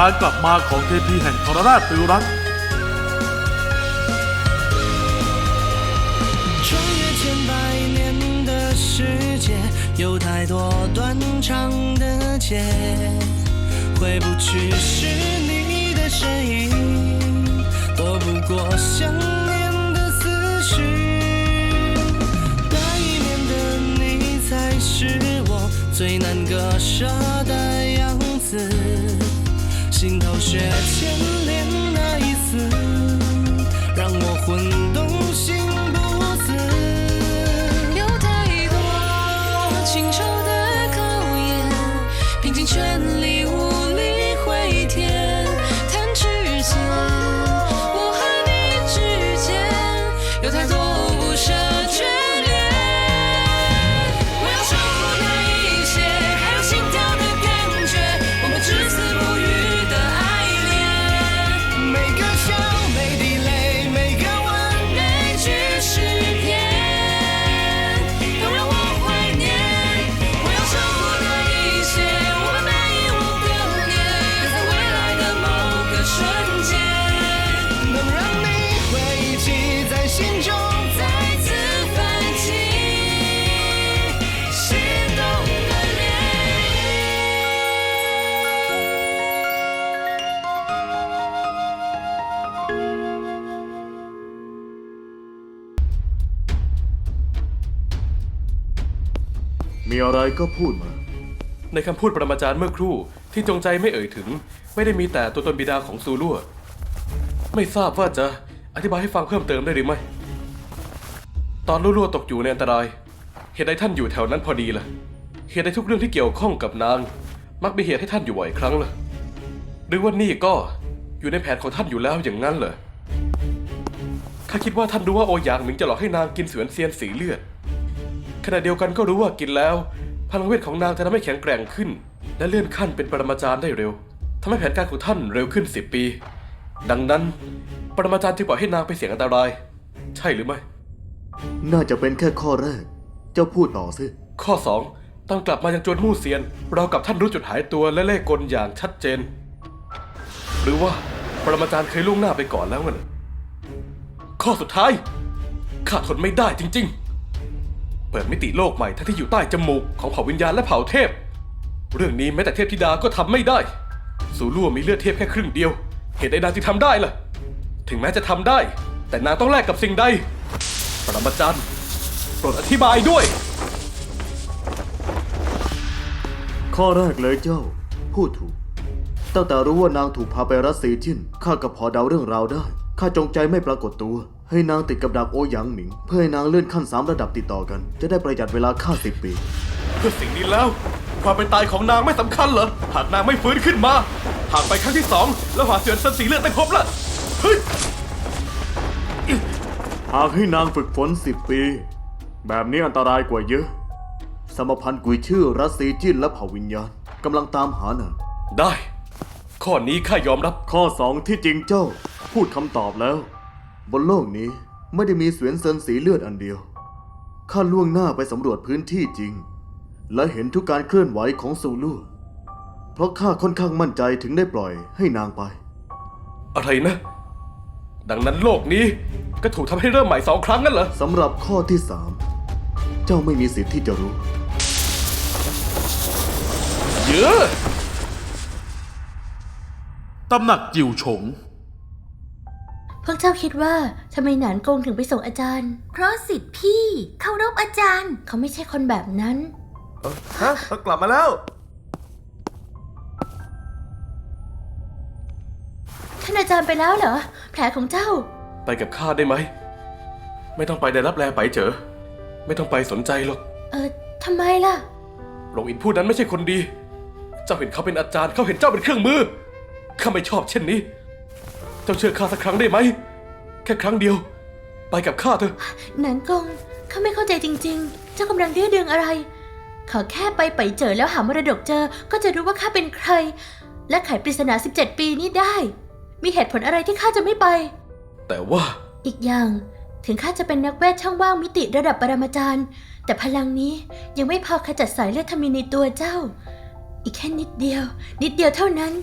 การกลับมาของเทพีแห่งทรราชติวรัตน์ 穿越千百年的世界，有太多断肠的结，回不去是你的身影，躲不过想念的思绪。那一面的你才是我最难割舍的样子， 心头血牵连那一丝。让我魂 มีอะไรก็พูดมา ในคำพูดปรมาจารย์เมื่อครู่ที่จงใจไม่เอ่ยถึง ไม่ได้มีแต่ตัวตนบิดาของซูลั่วไม่ทราบว่าจะอธิบายให้ฟังเพิ่มเติมได้หรือไม่ ตอนลู่ลั่วตกอยู่ในอันตราย เหตุใดท่านอยู่แถวนั้นพอดีล่ะ เหตุใดทุกเรื่องที่เกี่ยวข้องกับนาง มักมีเหตุให้ท่านอยู่บ่อยครั้งล่ะหรือว่านี่ก็อยู่ในแผนของท่านอยู่แล้วอย่างนั้นเหรอข้าคิดว่าท่านรู้ว่าโอหยางหมิงจะหลอกให้นางกินเสวนเซียนสีเลือด ขณะเดียวกันก็รู้ว่ากินแล้ว พลังเวทของนางจะทำให้แข็งแกร่งขึ้น และเลื่อนขั้นเป็นปรมาจารย์ได้เร็วทำให้แผนการของท่านเร็วขึ้น 10 ปี ดังนั้น ปรมาจารย์จึงปล่อยให้นางไปเสี่ยงอันตราย ใช่หรือไม่ น่าจะเป็นแค่ข้อแรก เจ้าพูดต่อสิข้อ 2 ต้องกลับมายังจวนมู่เซียน เรากับท่านรู้จุดหายตัวและเลขกลอย่างชัดเจน หรือว่าปรมาจารย์เคยล่วงหน้าไปก่อนแล้วงั้นข้อสุดท้ายข้าทนไม่ได้จริง ๆ เปิดมิติโลกใหม่ทั้งที่อยู่ใต้จมูกของเผ่าวิญญาณและเผ่าเทพ เรื่องนี้แม้แต่เทพธิดาก็ทำไม่ได้ สูรั่วมีเลือดเทพแค่ครึ่งเดียว เหตุใดนางจึงทำได้ล่ะ ถึงแม้จะทำได้ แต่นางต้องแลกกับสิ่งใด ปรมาจารย์โปรดอธิบายด้วย ข้อแรกเลยเจ้า พูดถูก ตั้งแต่รู้ว่านางถูกพาไปรัสซีจินข้าก็พอเดาเรื่องราวได้ ข้าจงใจไม่ปรากฏตัว ให้นางติดกับดักโอหยางหมิง เพื่อให้นางเลื่อนขั้นสามระดับติดต่อกัน จะได้ประหยัดเวลาค่าสิบปี เพื่อสิ่งนี้แล้ว ความเป็นตายของนางไม่สำคัญเหรอหากนางไม่ฟื้นขึ้นมาหากไปครั้งที่สองแล้วหาเสือนเซนสีเลือดได้ครบละเฮ้ยหากให้นางฝึกฝนสิบปี แบบนี้อันตรายกว่าเยอะ สมพันธ์กุยชื่อรัสซีจินและเผ่าวิญญาณกำลังตามหานางได้ ข้อนี้ข้ายอมรับ ข้อสองที่จริงเจ้า พูดคำตอบแล้ว บนโลกนี้ไม่ได้มีเสวียนเซินสีเลือดอันเดียว ข้าล่วงหน้าไปสำรวจพื้นที่จริง และเห็นทุกการเคลื่อนไหวของซูลูเพราะข้าค่อนข้างมั่นใจถึงได้ปล่อยให้นางไป อะไรนะ ดังนั้นโลกนี้ก็ถูกทำให้เริ่มใหม่สองครั้งงั้นเหรอ สำหรับข้อที่สามเจ้าไม่มีสิทธิ์ที่จะรู้ เยอะ ตำหนักจิวฉง พวกเจ้าคิดว่าทำไมหนานกงถึงไปส่งอาจารย์ เพราะสิทธิ์พี่เคารพอาจารย์ เขาไม่ใช่คนแบบนั้นฮะกลับมาแล้ว ท่านอาจารย์ไปแล้วเหรอ แผลของเจ้า ไปกับข้าได้ไหม ไม่ต้องไปได้รับแลไปเจอ ไม่ต้องไปสนใจหรอกเออทำไมล่ะ หลงอินผู้นั้นไม่ใช่คนดี เจ้าเห็นเขาเป็นอาจารย์ เขาเห็นเจ้าเป็นเครื่องมือ ข้าไม่ชอบเช่นนี้เจ้าเชื่อข้าสักครั้งได้ไหม แค่ครั้งเดียว ไปกับข้าเถอะ หนานกงข้าไม่เข้าใจจริง ๆ เจ้ากำลังเรียกเดืองอะไร ขอแค่ไปไปเจอแล้วหามรดกเจอ ก็จะรู้ว่าข้าเป็นใคร และไขปริศนา 17 ปีนี้ได้ มีเหตุผลอะไรที่ข้าจะไม่ไป แต่ว่าอีกอย่าง ถึงข้าจะเป็นนักเวทช่องว่างมิติระดับปรมาจารย์ แต่พลังนี้ยังไม่พอขจัดสายเลือดธมินในตัวเจ้า อีกแค่นิดเดียว นิดเดียวเท่านั้น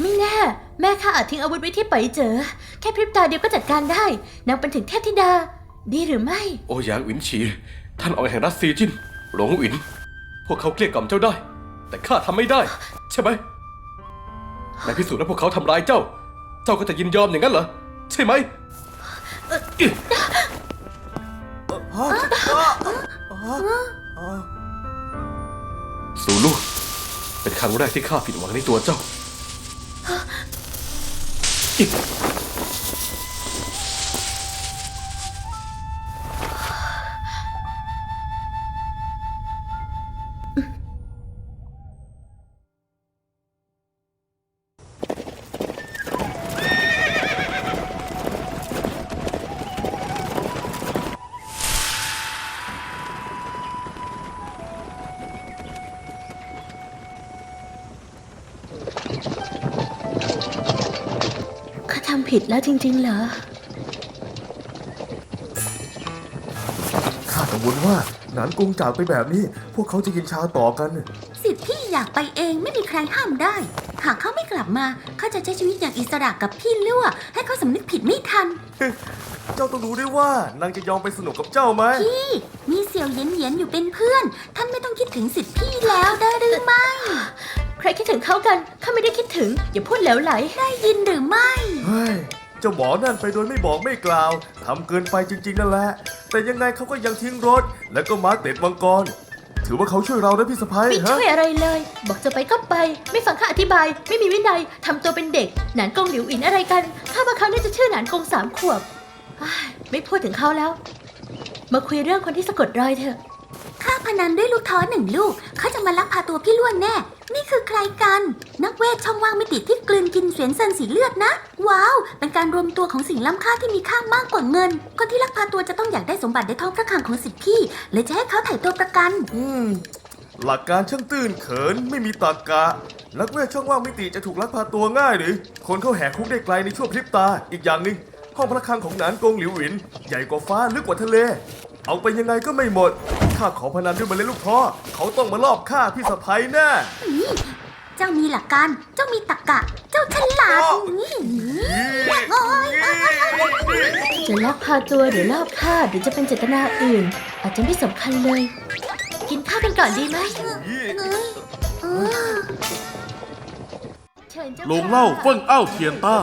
ไม่แน่ แม่ข้าอาจทิ้งอาวุธไว้ที่ไปเจอ แค่พริบตาเดียวก็จัดการได้ นางเป็นถึงเทพธิดา ดีหรือไม่ โอหยางอินฉี ท่านออกแห่งรัสซีจิน หลงอิน พวกเขาเกลี้ยกล่อมเจ้าได้ แต่ข้าทำไม่ได้ ใช่ไหมในพิสูจน์ว่าพวกเขาทำร้ายเจ้า เจ้าก็จะยินยอมอย่างนั้นเหรอ ใช่ไหมอิ๊ะสูลูเป็นครั้งแรกที่ข้าผิดหวังในตัวเจ้า อิ๊ ผิดแล้วจริง ๆ เหรอ ข้ากังวลว่าหนานกรุงจากไปแบบนี้ พวกเขาจะกินชาต่อกัน สิทธิ์ที่อยากไปเองไม่มีใครห้ามได้ หากเขาไม่กลับมาเขาจะใช้ชีวิตอย่างอิสระกับพี่เลื่อให้เขาสำนึกผิดไม่ทัน เจ้าต้องรู้ด้วยว่านางจะยอมไปสนุกกับเจ้าไหมพี่ มีเสี่ยวเหย็นเหย็นอยู่เป็นเพื่อน ท่านไม่ต้องคิดถึงสิทธิ์พี่แล้วได้หรือไม่ ใครคิดถึงเขากัน ข้าไม่ได้คิดถึง อย่าพูดเหลวไหล ได้ยินหรือไม่ เฮ้ยเจ้าหมอนั่นไปโดยไม่บอกไม่กล่าวทำเกินไปจริง ๆ นั่นแหละ แต่ยังไงเขาก็ยังทิ้งรถ แล้วก็มาร์กเด็ดมังกร ถือว่าเขาช่วยเรานะพี่สะพ้ายไม่ฮะ ช่วยอะไรเลย บอกจะไปก็ไป ไม่ฟังข้าอธิบาย ไม่มีวินัยทำตัวเป็นเด็ก หนานกงหลิวอินอะไรกัน ข้าว่าเขาน่าจะชื่อหนานกงสามขวบอ้ายไม่พูดถึงเขาแล้ว มาคุยเรื่องคนที่สะกดรอยเถอะข้า พนันด้วยลูกท้อหนึ่งลูก เขาจะมาลักพาตัวพี่ล้วนแน่ นี่คือใครกัน นักเวทช่องว่างมิติที่กลืนกินเสียนเซนสีเลือดนะ ว้าว เป็นการรวมตัวของสิ่งล้ำค่าที่มีค่ามากกว่าเงิน คนที่ลักพาตัวจะต้องอยากได้สมบัติในท้องพระคลังของสิทธิพี่เลยจะให้เขาถ่ายตัวประกัน อืม หลักการช่างตื้นเขินไม่มีตรรกะนักเวทช่องว่างมิติจะถูกลักพาตัวง่ายหรือ คนเข้าแหกคุกได้ไกลในช่วงพริบตา อีกอย่างหนึ่งห้องพระคลังของหนานกงหลิวหวิน ใหญ่กว่าฟ้าลึกกว่าทะเล เอาไปยังไงก็ไม่หมด ข้าขอพนันด้วยเมาเล่นลูกท้อเขาต้องมาลอบฆ่าพี่สะพ้ยแน่เจ้ามีหลักการ เจ้ามีตรรกะ เจ้าฉลาดนี่โอ๊ยจะลักพาตัวหรือลอบฆ่าหรือจะเป็นเจตนาอื่น อาจจะไม่สำคัญเลย กินข้าวกันก่อนดีไหมเชิญเจ้าโลงเหล่าเฟิ่งเอ้าเทียนต้า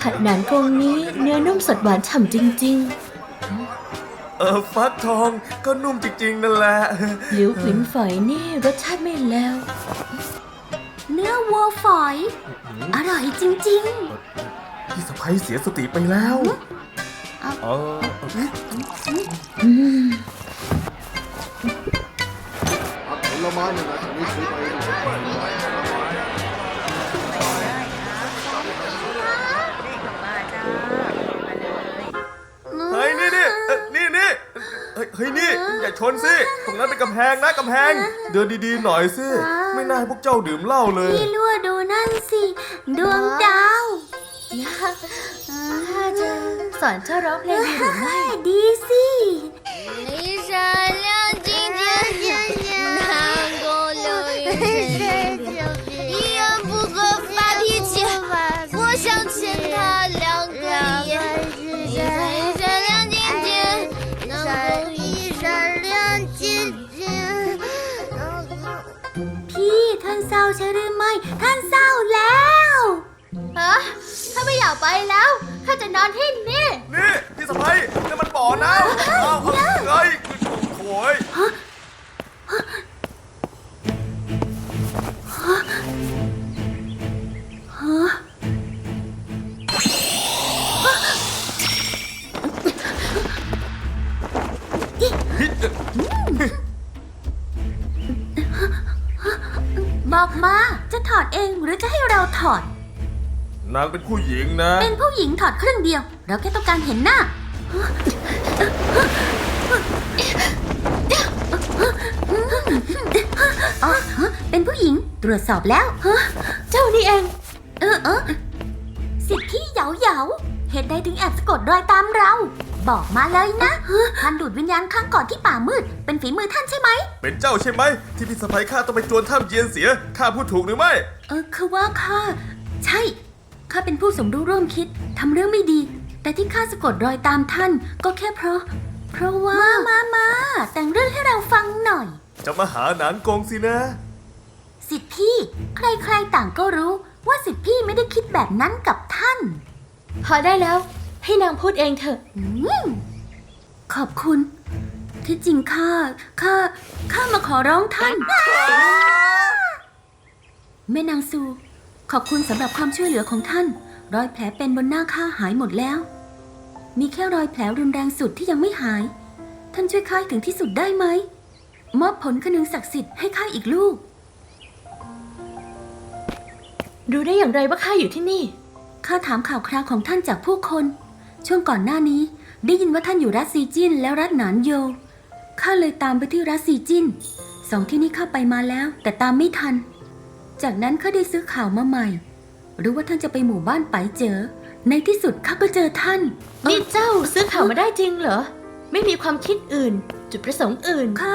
ผัดหนานกงนี้เนื้อนุ่มสดหวานฉ่ำจริงเออฟักทองก็นุ่มจริงๆนั่นแหละๆหลิวขวินฝอยนี่รสชาติไม่แล้ว เนื้อวัวฝอย อร่อยจริง พี่สะพ้ยเสียสติไปแล้วเอออืม ผลไม้นี่นะทางนี้ซื้อไป เฮ้ยนี่อย่าชนสิตรงนั้นเป็นกำแพงนะกำแพง เดินดีๆหน่อยสิไม่น่าให้พวกเจ้าดื่มเหล้าเลย พี่รั่วดูนั่นสิ ดวงดาว ยาาจะสอนเจ้าร้องเพลงดีหรือไม่ ดีสิ นี่ใช่ ใช่หรือไม่ ท่านเศร้าแล้วฮะข้าไม่อยากไปแล้วข้าจะนอนที่นี่ นี่พี่สะพ้ย นางเป็นผู้หญิงนะ เป็นผู้หญิงถอดครึ่งเดียว เราแค่ต้องการเห็นหน้า อ๋อฮะเป็นผู้หญิงตรวจสอบแล้วฮะเจ้านี่เอง เออเออสิทธิ์ที่เหยาเหยาเหตุใดถึงแอบสะกดรอยตามเรา บอกมาเลยนะท่านดูดวิญญาณครั้งก่อนที่ป่ามืด เป็นฝีมือท่านใช่ไหม เป็นเจ้าใช่ไหม ที่พี่สะพ้ยข้าต้องไปจวนถ้ำเจียนเสียข้าพูดถูกหรือไม่ เออคือว่าข้าใช่ ข้าเป็นผู้สมรู้ร่วมคิดทำเรื่องไม่ดี แต่ที่ข้าสะกดรอยตามท่าน ก็แค่เพราะ เพราะว่ามามามา แต่งเรื่องให้เราฟังหน่อย จะมาหาหนานกงสินะ สิทธิพี่ ใครๆต่างก็รู้ว่าสิทธิพี่ไม่ได้คิดแบบนั้นกับท่าน พอได้แล้ว ให้นางพูดเองเถอะ อืมขอบคุณ ที่จริงข้าข้าข้ามาขอร้องท่าน แม่นางซู ขอบคุณสำหรับความช่วยเหลือของท่าน รอยแผลเป็นบนหน้าข้าหายหมดแล้ว มีแค่รอยแผลรุนแรงสุดที่ยังไม่หาย ท่านช่วยข้าให้ถึงที่สุดได้ไหม มอบผลคนึงศักดิ์สิทธิ์ให้ข้าอีกลูก รู้ได้อย่างไรว่าข้าอยู่ที่นี่ ข้าถามข่าวคราวของท่านจากผู้คน ช่วงก่อนหน้านี้ ได้ยินว่าท่านอยู่รัสซีจินและรัฐหนานโย ข้าเลยตามไปที่รัสซีจินสองที่นี้ข้าไปมาแล้ว แต่ตามไม่ทัน จากนั้นข้าได้ซื้อข่าวมาใหม่ รู้ว่าท่านจะไปหมู่บ้านไปเจอ ในที่สุดข้าก็เจอท่านนี่เจ้าซื้อข่าวมาได้จริงเหรอ ไม่มีความคิดอื่น จุดประสงค์อื่น ข้า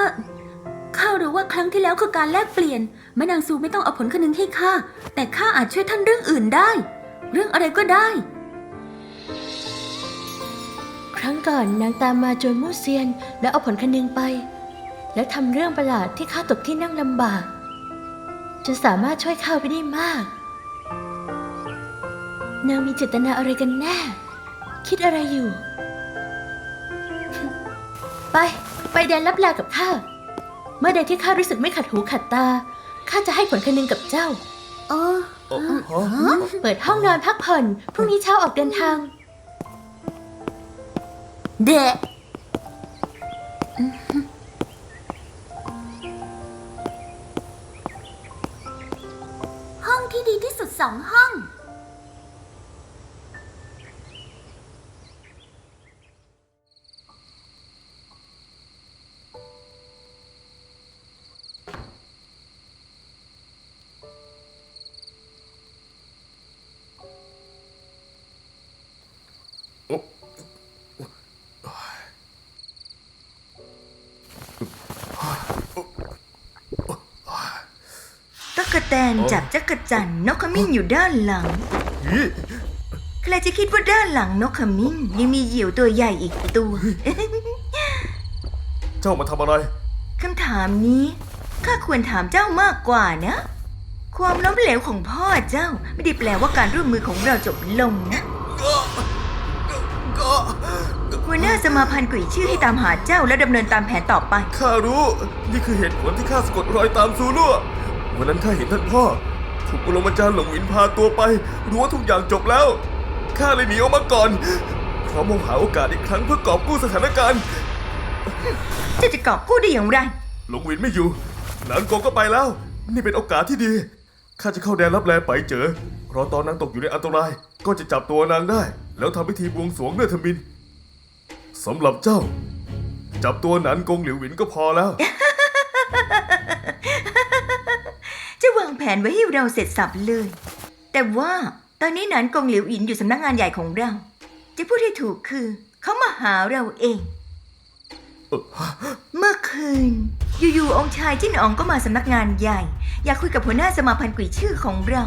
ข้ารู้ว่าครั้งที่แล้วคือการแลกเปลี่ยนแม่นางซูไม่ต้องเอาผลคนึงให้ข้า แต่ข้าอาจช่วยท่านเรื่องอื่นได้ เรื่องอะไรก็ได้ ครั้งก่อนนางตามมาจนมู่เซียน แล้วเอาผลคะนึงไป แล้วทำเรื่องประหลาดที่ข้าตกที่นั่งลำบาก จนสามารถช่วยข้าไปได้มาก นางมีเจตนาอะไรกันแน่ คิดอะไรอยู่ ไป ไปแดนลับแลกับข้า เมื่อใดที่ข้ารู้สึกไม่ขัดหูขัดตา ข้าจะให้ผลคะนึงกับเจ้าเออเปิดห้องนอนพักผ่อน พรุ่งนี้เช้าออกเดินทาง เดะ สุดสองห้อง กกะแตนจับจักรจันทร์นกขมิ้นอยู่ด้านหลัง ใครจะคิดว่าด้านหลังนกขมิ้นยังมีเหยี่ยวตัวใหญ่อีกตัวเจ้ามาทำอะไร คำถามนี้ข้าควรถามเจ้ามากกว่านะ ความล้มเหลวของพ่อเจ้าไม่ได้แปลว่าการร่วมมือของเราจบลงนะหัวหน้าสมาพันธ์กุยชื่อให้ตามหาเจ้าและดำเนินตามแผนต่อไป ข้ารู้ นี่คือเหตุผลที่ข้าสะกดรอยตามซูลั่ ววันนั้นข้าเห็นท่านพ่อ ถูกปรมาจารย์หลงหวินพาตัวไป รู้ว่าทุกอย่างจบแล้ว ข้าเลยหนีออกมาก่อนเพราะมองหาโอกาสอีกครั้งเพื่อกอบกู้สถานการณ์เจ้าจะกอบกู้ได้อย่างไรหลงหวินไม่อยู่หนานโกงก็ไปแล้ว นี่เป็นโอกาสที่ดี ข้าจะเข้าแดนรับแลไปเจอเพราะตอนนางตกอยู่ในอันตราย ก็จะจับตัวนางได้ แล้วทำพิธีบวงสรวงเนื้อธมินสำหรับเจ้า จับตัวหนานกงหลิวหวินก็พอแล้วจะวางแผ นไว้ให้เราเสร็จสับเลย แต่ว่าตอนนี้หนานกงหลิวอินอยู่สำนักงานใหญ่ของเรา จะพูดให้ถูกคือ เขามาหาเราเอง เมื่อคืน อยู่ๆองค์ชายจิ้นอ๋องก็มาสำนักงานใหญ่ อยากคุยกับหัวหน้าสมาพันธ์กุยชื่อของเรา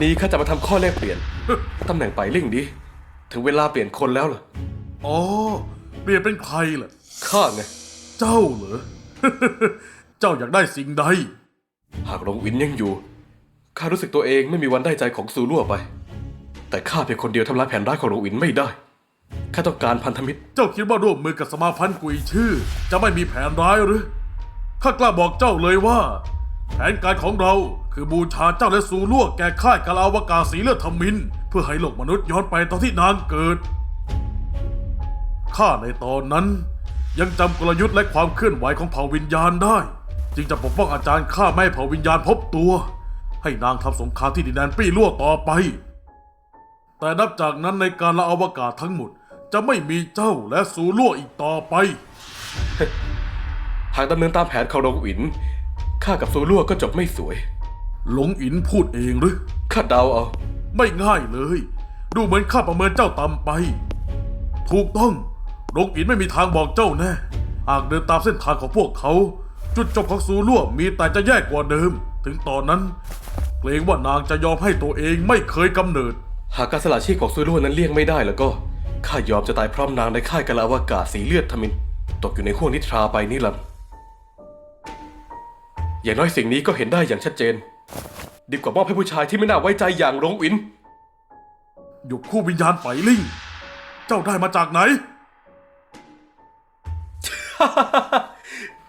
นนี้ข้าจะมาทำข้อแลกเปลี่ยน ตำแหน่งไปเร่งดี ถึงเวลาเปลี่ยนคนแล้วล่ะอ๋อ เปลี่ยนเป็นใครล่ะ ข้าไง เจ้าเหรอ เจ้าอยากได้สิ่งใด หากหลงวินยังอยู่ ข้ารู้สึกตัวเองไม่มีวันได้ใจของซูลั่วไป แต่ข้าเพียงคนเดียวทำลายแผนร้ายของหลงวินไม่ได้ ข้าต้องการพันธมิตร เจ้าคิดว่าร่วมมือกับสมาพันธ์กุยชื่อ จะไม่มีแผนร้ายหรือ ข้ากล้าบอกเจ้าเลยว่า แผนการของเราคือบูชาเจ้าและซูล่วแก่ค่ายกาลาวกาสีเลือดธมิน เพื่อให้โลกมนุษย์ย้อนไปตอนที่นางเกิด ข้าในตอนนั้น ยังจำกลยุทธ์และความเคลื่อนไหวของเผ่าวิญญาณได้ จึงจะปกป้องอาจารย์ข้าไม่ให้เผ่าวิญญาณพบตัว ให้นางทำสงครามที่ดินแดนปี้ล่วต่อไป แต่นับจากนั้นในการละอวกาศทั้งหมดจะไม่มีเจ้าและซูล่วอีกต่อไป หากดำเนินตามแผนของโรงอิน ข้ากับซูลั่วก็จบไม่สวย หลงอินพูดเองหรือ ข้าเดาเอา ไม่ง่ายเลย ดูเหมือนข้าประเมินเจ้าต่ำไป ถูกต้องหลงอินไม่มีทางบอกเจ้าแน่หากเดินตามเส้นทางของพวกเขา จุดจบของซูลั่วมีแต่จะแย่กว่าเดิม ถึงตอนนั้น เกรงว่านางจะยอมให้ตัวเองไม่เคยกำเนิด หากการสละชีพของซูลั่วนั้นเลี่ยงไม่ได้แล้วก็ข้ายอมจะตายพร้อมนางในค่ายกาลาอวกาศสีเลือดทมิน ตกอยู่ในห้วงนิทราไปนี่ละอย่างน้อยสิ่งนี้ก็เห็นได้อย่างชัดเจน ดีกว่ามอบให้ผู้ชายที่ไม่น่าไว้ใจอย่างหลงอิน หยกคู่วิญญาณไปลิง เจ้าได้มาจากไหน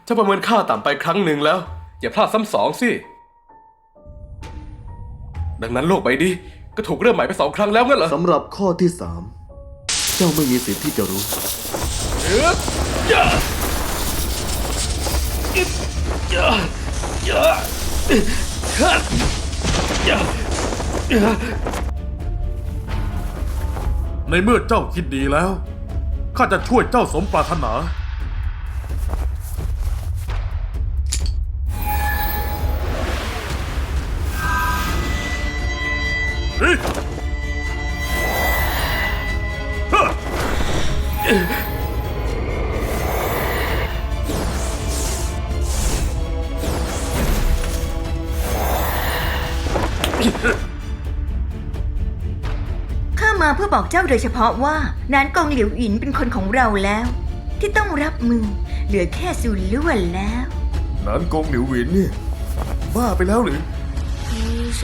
เจะประเมินค่าต่ำไปครั้งหนึ่งแล้ว อย่าพลาดซ้ำสองสิ ดังนั้นโลกใบนี้ก็ถูกเริ่มใหม่ไปสองครั้งแล้วงั้นเหรอสำหรับข้อที่สามเจ้าไม่มีสิทธิ์ที่จะรู้ ในเมื่อเจ้าคิดดีแล้ว ข้าจะช่วยเจ้าสมปรารถนาเบอกเจ้าโดยเฉพาะว่านานกงหลิวอินเป็นคนของเราแล้ว ที่ต้องรับมือ เหลือแค่ซูล้วนแล้ว นั้นกงหลิวหวินเนี่ย บ้าไปแล้วหรือ 一闪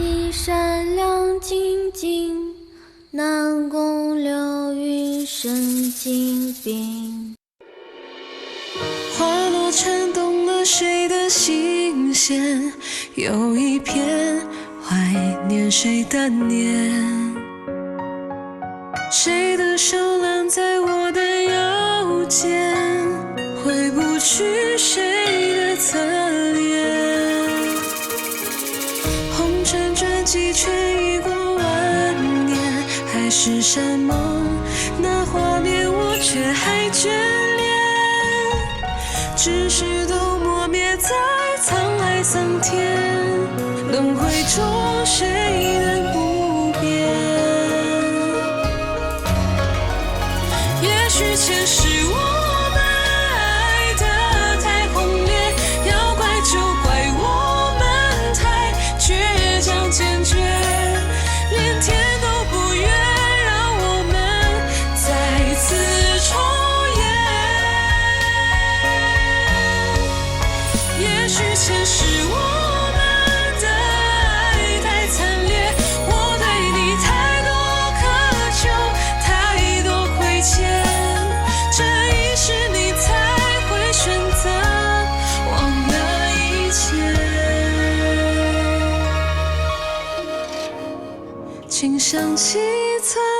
一闪亮晶晶，南宫流云神经病。花落颤动了谁的心弦？有一片怀念谁的念？ 谁的手揽在我的腰间？回不去谁的侧脸？红尘转几圈，已过万年，海誓山盟，那画面我却还眷恋。只是都磨灭在沧海桑田，轮回中谁能不许前世我们爱得太轰烈要怪就怪我们太倔强坚决连天都不愿让我们再次重演。也许前世我想起曾